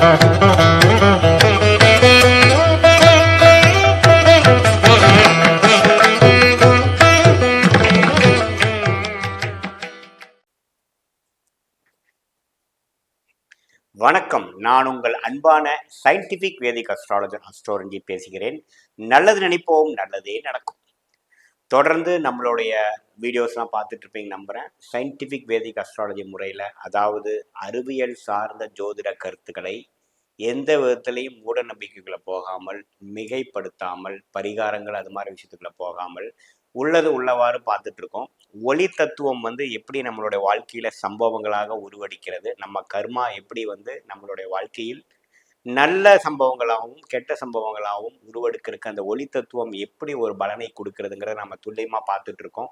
வணக்கம். நான் உங்கள் அன்பான சயின்டிபிக் வேதிக் அஸ்ட்ராலஜர் அஸ்ட்ரோரஞ்சி பேசுகிறேன். நல்லது நினைப்போம் நல்லதே நடக்கும். தொடர்ந்து நம்மளுடைய வீடியோஸ்லாம் பார்த்துட்டு இருப்பீங்க நம்புகிறேன் சயின்டிஃபிக் வேதிக் அஸ்ட்ராலஜி முறையில் அதாவது அறிவியல் சார்ந்த ஜோதிட கருத்துக்களை எந்த விதத்திலையும் மூட நம்பிக்கைகளை போகாமல் மிகைப்படுத்தாமல் பரிகாரங்கள் அது மாதிரி விஷயத்துக்குள்ளே போகாமல் உள்ளது உள்ளவாறு பார்த்துட்டு இருக்கோம் ஒளி தத்துவம் வந்து எப்படி நம்மளுடைய வாழ்க்கையில சம்பவங்களாக உருவடிக்கிறது நம்ம கர்மா எப்படி வந்து நம்மளுடைய வாழ்க்கையில் நல்ல சம்பவங்களாகவும் கெட்ட சம்பவங்களாகவும் உருவெடுக்கிறதுக்கு அந்த ஒளி தத்துவம் எப்படி ஒரு பலனை கொடுக்கறதுங்கிறத நம்ம துல்லியமாக பார்த்துட்டு இருக்கோம்.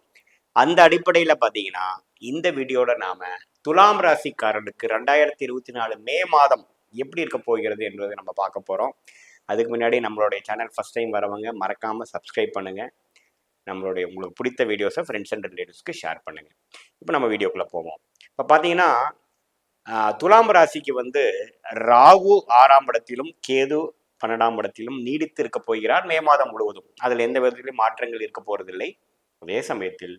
அந்த அடிப்படையில் பார்த்தீங்கன்னா இந்த வீடியோட நாம துலாம் ராசிக்காரனுக்கு ரெண்டாயிரத்தி இருபத்தி நாலு மே மாதம் எப்படி இருக்க போகிறது என்பதை நம்ம பார்க்க போகிறோம் அதுக்கு முன்னாடி நம்மளுடைய சேனல் ஃபர்ஸ்ட் டைம் வரவங்க மறக்காமல் சப்ஸ்கிரைப் பண்ணுங்கள் நம்மளுடைய உங்களுக்கு பிடித்த வீடியோஸை ஃப்ரெண்ட்ஸ் அண்ட் ரிலேட்டிவ்ஸ்க்கு ஷேர் பண்ணுங்கள் இப்போ நம்ம வீடியோக்குள்ளே போவோம். இப்போ பார்த்தீங்கன்னா துலாம் ராசிக்கு வந்து ராகு ஆறாம் இடத்திலும் கேது பன்னெண்டாம் இடத்திலும் நீடித்து இருக்க போகிறார் மே மாதம் முழுவதும். அதில் எந்த விதத்திலும் மாற்றங்கள் இருக்க போறதில்லை. அதே சமயத்தில்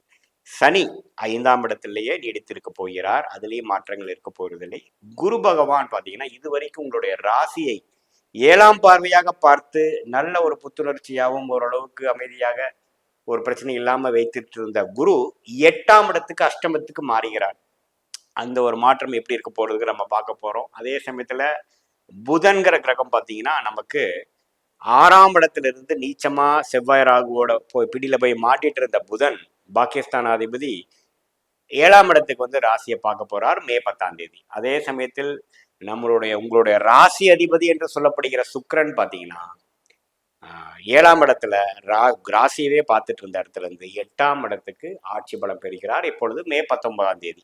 சனி ஐந்தாம் இடத்திலேயே நீடித்திருக்க போகிறார். அதுலேயே மாற்றங்கள் இருக்க போறதில்லை. குரு பகவான் பார்த்தீங்கன்னா இதுவரைக்கும் உங்களுடைய ராசியை ஏழாம் பார்வையாக பார்த்து நல்ல ஒரு புத்துணர்ச்சியாகவும் ஓரளவுக்கு அமைதியாக ஒரு பிரச்சனை இல்லாமல் வைத்துட்டு இருந்த குரு எட்டாம் இடத்துக்கு அஷ்டமத்துக்கு மாறுகிறார். அந்த ஒரு மாற்றம் எப்படி இருக்க போறதுக்கு நம்ம பார்க்க போறோம். அதே சமயத்துல புதன்கிற கிரகம் பார்த்தீங்கன்னா நமக்கு ஆறாம் இடத்திலிருந்து நீச்சமா செவ்வாய் ராகுவோட போய் பிடியில போய் மாட்டிட்டு இருந்த புதன் பாகிஸ்தானாதிபதி ஏழாம் இடத்துக்கு வந்து ராசியை பார்க்க போறார் மே பத்தாம் தேதி. அதே சமயத்தில் நம்மளுடைய உங்களுடைய ராசி அதிபதி என்று சொல்லப்படுகிற சுக்கரன் பார்த்தீங்கன்னா ஏழாம் இடத்துல ரா ராசியவே பார்த்துட்டு இருந்த இடத்துல இருந்து எட்டாம் இடத்துக்கு ஆட்சி பலம் பெறுகிறார். இப்பொழுது மே பத்தொன்பதாம் தேதி.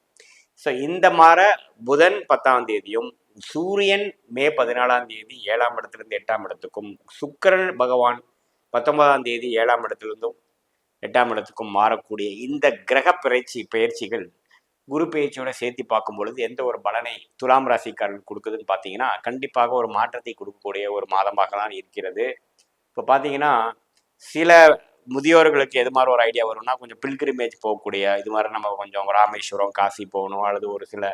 ஸோ இந்த மாற புதன் பத்தாம் தேதியும் சூரியன் மே பதினாலாம் தேதி ஏழாம் இடத்துலேருந்து எட்டாம் இடத்துக்கும் சுக்கரன் பகவான் பத்தொன்பதாம் தேதி ஏழாம் இடத்துலேருந்தும் எட்டாம் இடத்துக்கும் மாறக்கூடிய இந்த கிரக பயிற்சி பயிற்சிகள் குரு பயிற்சியோட சேர்த்து பார்க்கும் பொழுது எந்த ஒரு பலனை துலாம் ராசிக்காரர்கள் கொடுக்குதுன்னு பார்த்தீங்கன்னா கண்டிப்பாக ஒரு மாற்றத்தை கொடுக்கக்கூடிய ஒரு மாதமாக தான் இருக்கிறது. இப்போ பார்த்தீங்கன்னா சில முதியோர்களுக்கு எது மாதிரி ஒரு ஐடியா வரும்னா கொஞ்சம் பில்கிரிமேஜ் போகக்கூடிய இது மாதிரி நம்ம கொஞ்சம் ராமேஸ்வரம் காசி போகணும் அல்லது ஒரு சில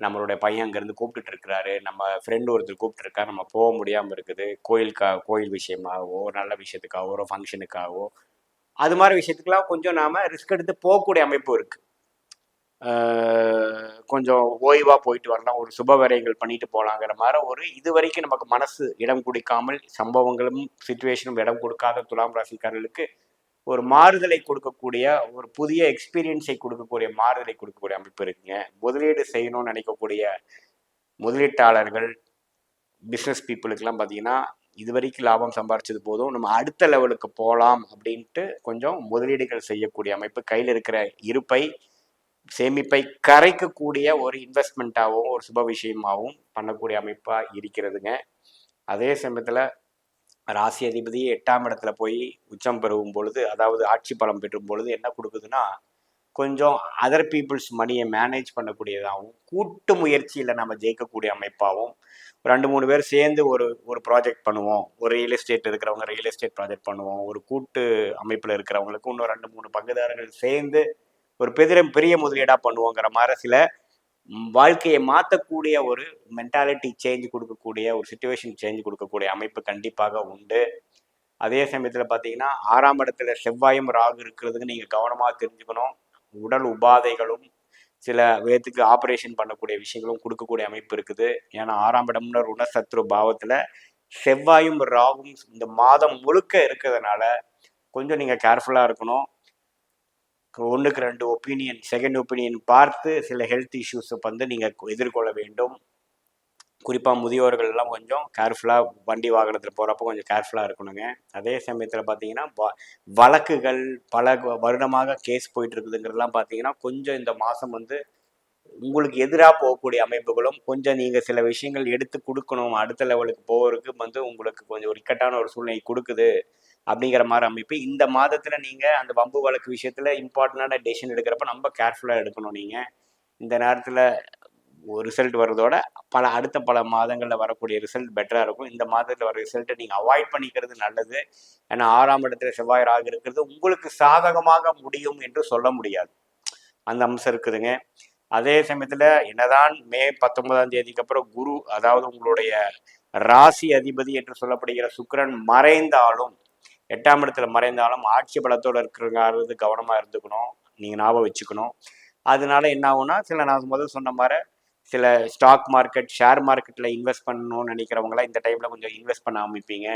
நம்மளுடைய பையன் அங்கேருந்து கூப்பிட்டுட்டு இருக்கிறாரு. நம்ம ஃப்ரெண்டு ஒருத்தர் கூப்பிட்டுருக்கா நம்ம போக முடியாமல் இருக்குது. கோயிலுக்கா கோயில் விஷயமாகவோ ஒரு நல்ல விஷயத்துக்காகவோ ஒரு ஃபங்க்ஷனுக்காகவோ அது மாதிரி விஷயத்துக்கெல்லாம் கொஞ்சம் நாம ரிஸ்க் எடுத்து போகக்கூடிய அமைப்பு இருக்கு. ஆஹ் கொஞ்சம் ஓய்வா போயிட்டு வரலாம். ஒரு சுப விரயங்கள் பண்ணிட்டு போகலாங்கிற மாதிரி ஒரு இது வரைக்கும் நமக்கு மனசு இடம் கொடுக்காமல் சம்பவங்களும் சுச்சுவேஷனும் இடம் கொடுக்காத துலாம் ராசிக்காரர்களுக்கு ஒரு மாறுதலை கொடுக்கக்கூடிய ஒரு புதிய எக்ஸ்பீரியன்ஸை கொடுக்கக்கூடிய மாறுதலை கொடுக்கக்கூடிய அமைப்பு இருக்குங்க. முதலீடு செய்யணும்னு நினைக்கக்கூடிய முதலீட்டாளர்கள் பிஸ்னஸ் பீப்புளுக்கெல்லாம் பார்த்தீங்கன்னா இது வரைக்கும் லாபம் சம்பாரிச்சது போதும் நம்ம அடுத்த லெவலுக்கு போகலாம் அப்படின்ட்டு கொஞ்சம் முதலீடுகள் செய்யக்கூடிய அமைப்பு கையில் இருக்கிற இருப்பை சேமிப்பை கரைக்கக்கூடிய ஒரு இன்வெஸ்ட்மெண்ட்டாகவும் ஒரு சுப விஷயமாகவும் பண்ணக்கூடிய அமைப்பாக இருக்கிறதுங்க. அதே சமயத்தில் ராசி அதிபதி எட்டாம் இடத்துல போய் உச்சம் பெறும் பொழுது அதாவது ஆட்சி பலம் பெற்றும் பொழுது என்ன கொடுக்குதுன்னா கொஞ்சம் அதர் பீப்புள்ஸ் மணியை மேனேஜ் பண்ணக்கூடியதாகவும் கூட்டு முயற்சியில் நம்ம ஜெயிக்கக்கூடிய அமைப்பாகவும் ரெண்டு மூணு பேர் சேர்ந்து ஒரு ஒரு ப்ராஜெக்ட் பண்ணுவோம். ஒரு ரியல் எஸ்டேட் இருக்கிறவங்க ரியல் எஸ்டேட் ப்ராஜெக்ட் பண்ணுவோம். ஒரு கூட்டு அமைப்பில் இருக்கிறவங்களுக்கு இன்னும் ரெண்டு மூணு பங்குதாரர்கள் சேர்ந்து ஒரு பெரிய பெரிய முதலீடாக பண்ணுவோங்கிற மாதிரி சில வாழ்க்கையை மாற்றக்கூடிய ஒரு மென்டாலிட்டி சேஞ்ச் கொடுக்கக்கூடிய ஒரு சுச்சுவேஷன் சேஞ்ச் கொடுக்கக்கூடிய அமைப்பு கண்டிப்பாக உண்டு. அதே சமயத்தில் பார்த்தீங்கன்னா ஆறாம் இடத்துல செவ்வாயும் ராகு இருக்கிறதுக்கு நீங்கள் கவனமாக தெரிஞ்சுக்கணும். உடல் உபாதைகளும் சில வேத்துக்கு ஆப்ரேஷன் பண்ணக்கூடிய விஷயங்களும் கொடுக்கக்கூடிய அமைப்பு இருக்குது. ஏன்னா ஆறாம் இடம்னு ருணசத்ரு பாவத்தில் செவ்வாயும் ராகும் இந்த மாதம் முழுக்க இருக்கிறதுனால கொஞ்சம் நீங்கள் கேர்ஃபுல்லாக இருக்கணும். ஒன்றுக்கு ரெண்டு ஒப்பீனியன் செகண்ட் ஒப்பீனியன் பார்த்து சில ஹெல்த் இஷ்யூஸை வந்து நீங்கள் எதிர்கொள்ள வேண்டும். குறிப்பாக முதியோர்கள் எல்லாம் கொஞ்சம் கேர்ஃபுல்லாக வண்டி வாகனத்தில் போகிறப்போ கொஞ்சம் கேர்ஃபுல்லாக இருக்கணுங்க. அதே சமயத்தில் பார்த்தீங்கன்னா வ- வழக்குகள் பல வருடமாக கேஸ் போயிட்டு இருக்குதுங்கிறதெல்லாம் பார்த்தீங்கன்னா கொஞ்சம் இந்த மாதம் வந்து உங்களுக்கு எதிராக போகக்கூடிய அமைப்புகளும் கொஞ்சம் நீங்கள் சில விஷயங்கள் எடுத்து கொடுக்கணும். அடுத்த லெவலுக்கு போகிறதுக்கு வந்து உங்களுக்கு கொஞ்சம் ஒரு இக்கட்டான ஒரு சூழ்நிலை கொடுக்குது. அப்படிங்கிற மாதிரி அமைப்பு. இந்த மாதத்தில் நீங்கள் அந்த வம்பு வழக்கு விஷயத்தில் இம்பார்ட்டண்டான டெசிஷன் எடுக்கிறப்ப ரொம்ப கேர்ஃபுல்லாக எடுக்கணும் நீங்கள் இந்த நேரத்தில் ஒரு ரிசல்ட் வர்றதோட பல அடுத்த பல மாதங்களில் வரக்கூடிய ரிசல்ட் பெட்டராக இருக்கும். இந்த மாதத்தில் வர ரிசல்ட்டை நீங்கள் அவாய்ட் பண்ணிக்கிறது நல்லது. ஏன்னா ஆறாம் இடத்துல செவ்வாய் ராகு இருக்கிறது உங்களுக்கு சாதகமாக முடியும் என்று சொல்ல முடியாது. அந்த அம்சம் இருக்குதுங்க. அதே சமயத்தில் என்னதான் மே பத்தொன்பதாம் தேதிக்கு அப்புறம் குரு அதாவது உங்களுடைய ராசி அதிபதி என்று சொல்லப்படுகிற சுக்கிரன் மறைந்தாலும் எட்டாம் இடத்துல மறைந்தாலும் ஆட்சி பலத்தோடு இருக்கிறங்கிறது கவனமாக இருந்துக்கணும். நீங்கள் ஞாபகம் வச்சுக்கணும். அதனால என்ன ஆகும்னா சில நான் முதல் சொன்ன மாதிரி சில ஸ்டாக் மார்க்கெட் ஷேர் மார்க்கெட்டில் இன்வெஸ்ட் பண்ணணும்னு நினைக்கிறவங்களாம் இந்த டைமில் கொஞ்சம் இன்வெஸ்ட் பண்ண ஆரம்பிப்பீங்க.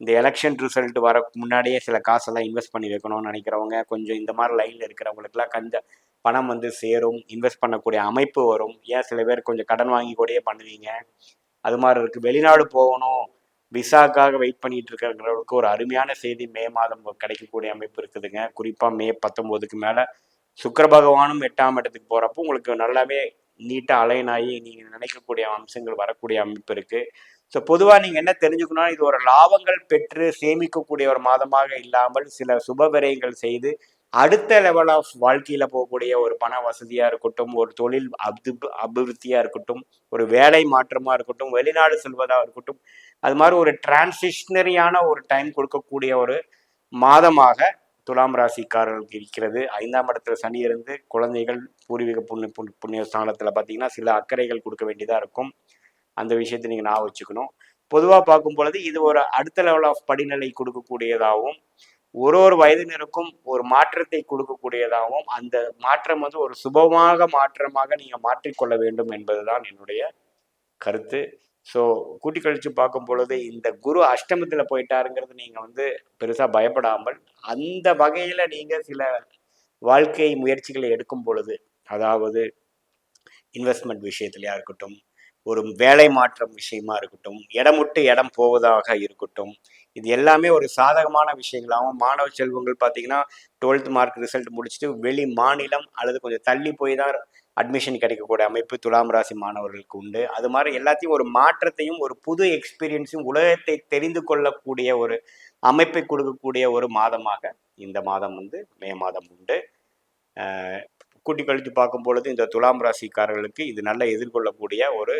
இந்த எலெக்ஷன் ரிசல்ட் வர முன்னாடியே சில காசெல்லாம் இன்வெஸ்ட் பண்ணி வைக்கணும்னு நினைக்கிறவங்க கொஞ்சம் இந்த மாதிரி லைனில் இருக்கிறவங்களுக்குலாம் கஞ்ச பணம் வந்து சேரும் இன்வெஸ்ட் பண்ணக்கூடிய அமைப்பு வரும். ஏன் சில பேர் கொஞ்சம் கடன் வாங்கி கூடயே பண்ணுவீங்க? அது மாதிரி இருக்குது வெளிநாடு போகணும். விசாக்காக வெயிட் பண்ணிட்டு இருக்கிறவங்களுக்கு ஒரு அருமையான செய்தி மே மாதம் கிடைக்கக்கூடிய அமைப்பு இருக்குதுங்க. குறிப்பாக மே பத்தொம்போதுக்கு மேலே சுக்கர பகவானும் எட்டாம் இடத்துக்கு போகிறப்போ உங்களுக்கு நல்லாவே நீட்டாக அலைன் ஆகி நீங்கள் நினைக்கக்கூடிய அம்சங்கள் வரக்கூடிய அமைப்பு இருக்குது ஸோ பொதுவாக நீங்கள் என்ன தெரிஞ்சுக்கணும்னா இது ஒரு லாபங்கள் பெற்று சேமிக்கக்கூடிய ஒரு மாதமாக இல்லாமல் சில சுப விரயங்கள் செய்து அடுத்த லெவல் ஆஃப் வாழ்க்கையில் போகக்கூடிய ஒரு பண வசதியாக இருக்கட்டும் ஒரு தொழில் அபி அபிவிருத்தியாக இருக்கட்டும் ஒரு வேலை மாற்றமாக இருக்கட்டும் வெளிநாடு செல்வதாக இருக்கட்டும் அது மாதிரி ஒரு டிரான்சிஷனரியான ஒரு டைம் கொடுக்கக்கூடிய ஒரு மாதமாக துலாம் ராசிக்காரர்களுக்கு இருக்கிறது. ஐந்தாம் இடத்துல சனி இருந்து குழந்தைகள் பூர்வீக புண்ணிய புண்- புண்ணிய ஸ்தானத்தில் பார்த்தீங்கன்னா சில அக்கறைகள் கொடுக்க வேண்டியதாக இருக்கும். அந்த விஷயத்தை நீங்கள் ஞாபகம் வச்சுக்கணும். பொதுவாக பார்க்கும் பொழுது இது ஒரு அடுத்த லெவல் ஆஃப் படிநிலை கொடுக்கக்கூடியதாகவும் ஒரு ஒரு வயதினருக்கும் ஒரு மாற்றத்தை கொடுக்கக்கூடியதாகவும் அந்த மாற்றம் வந்து ஒரு சுபமாக மாற்றமாக நீங்கள் மாற்றிக்கொள்ள வேண்டும் என்பதுதான் என்னுடைய கருத்து. ஸோ கூட்டி கழிச்சு பார்க்கும் பொழுது இந்த குரு அஷ்டமத்தில் போயிட்டாருங்கிறது நீங்கள் வந்து பெருசாக பயப்படாமல் அந்த வகையில் நீங்கள் சில வாழ்க்கை முயற்சிகளை எடுக்கும் பொழுது அதாவது இன்வெஸ்ட்மெண்ட் விஷயத்துலையாக இருக்கட்டும் ஒரு வேலை மாற்றம் விஷயமா இருக்கட்டும் இடம் விட்டு இடம் போவதாக இருக்கட்டும் இது எல்லாமே ஒரு சாதகமான விஷயங்களாகவும் மாணவ செல்வங்கள் பார்த்தீங்கன்னா டுவெல்த் மார்க் ரிசல்ட் முடிச்சுட்டு வெளி மாநிலம் அல்லது கொஞ்சம் தள்ளி போய் தான் அட்மிஷன் கிடைக்கக்கூடிய அமைப்பு துலாம் ராசி மாணவர்களுக்கு உண்டு. அது மாதிரி எல்லாத்தையும் ஒரு மாற்றத்தையும் ஒரு புது எக்ஸ்பீரியன்ஸையும் உலகத்தை தெரிந்து கொள்ளக்கூடிய ஒரு அமைப்பை கொடுக்கக்கூடிய ஒரு மாதமாக இந்த மாதம் வந்து மே மாதம் உண்டு. கூட்டி கழித்து பார்க்கும் பொழுது இந்த துலாம் ராசிக்காரர்களுக்கு இது நல்ல எதிர்கொள்ளக்கூடிய ஒரு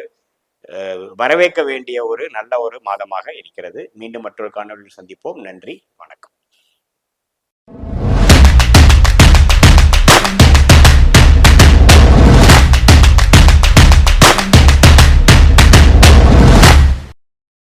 வரவேற்க வேண்டிய ஒரு நல்ல ஒரு மாதமாக இருக்கிறது. மீண்டும் மற்றொரு காணொலியில் சந்திப்போம். நன்றி. வணக்கம்.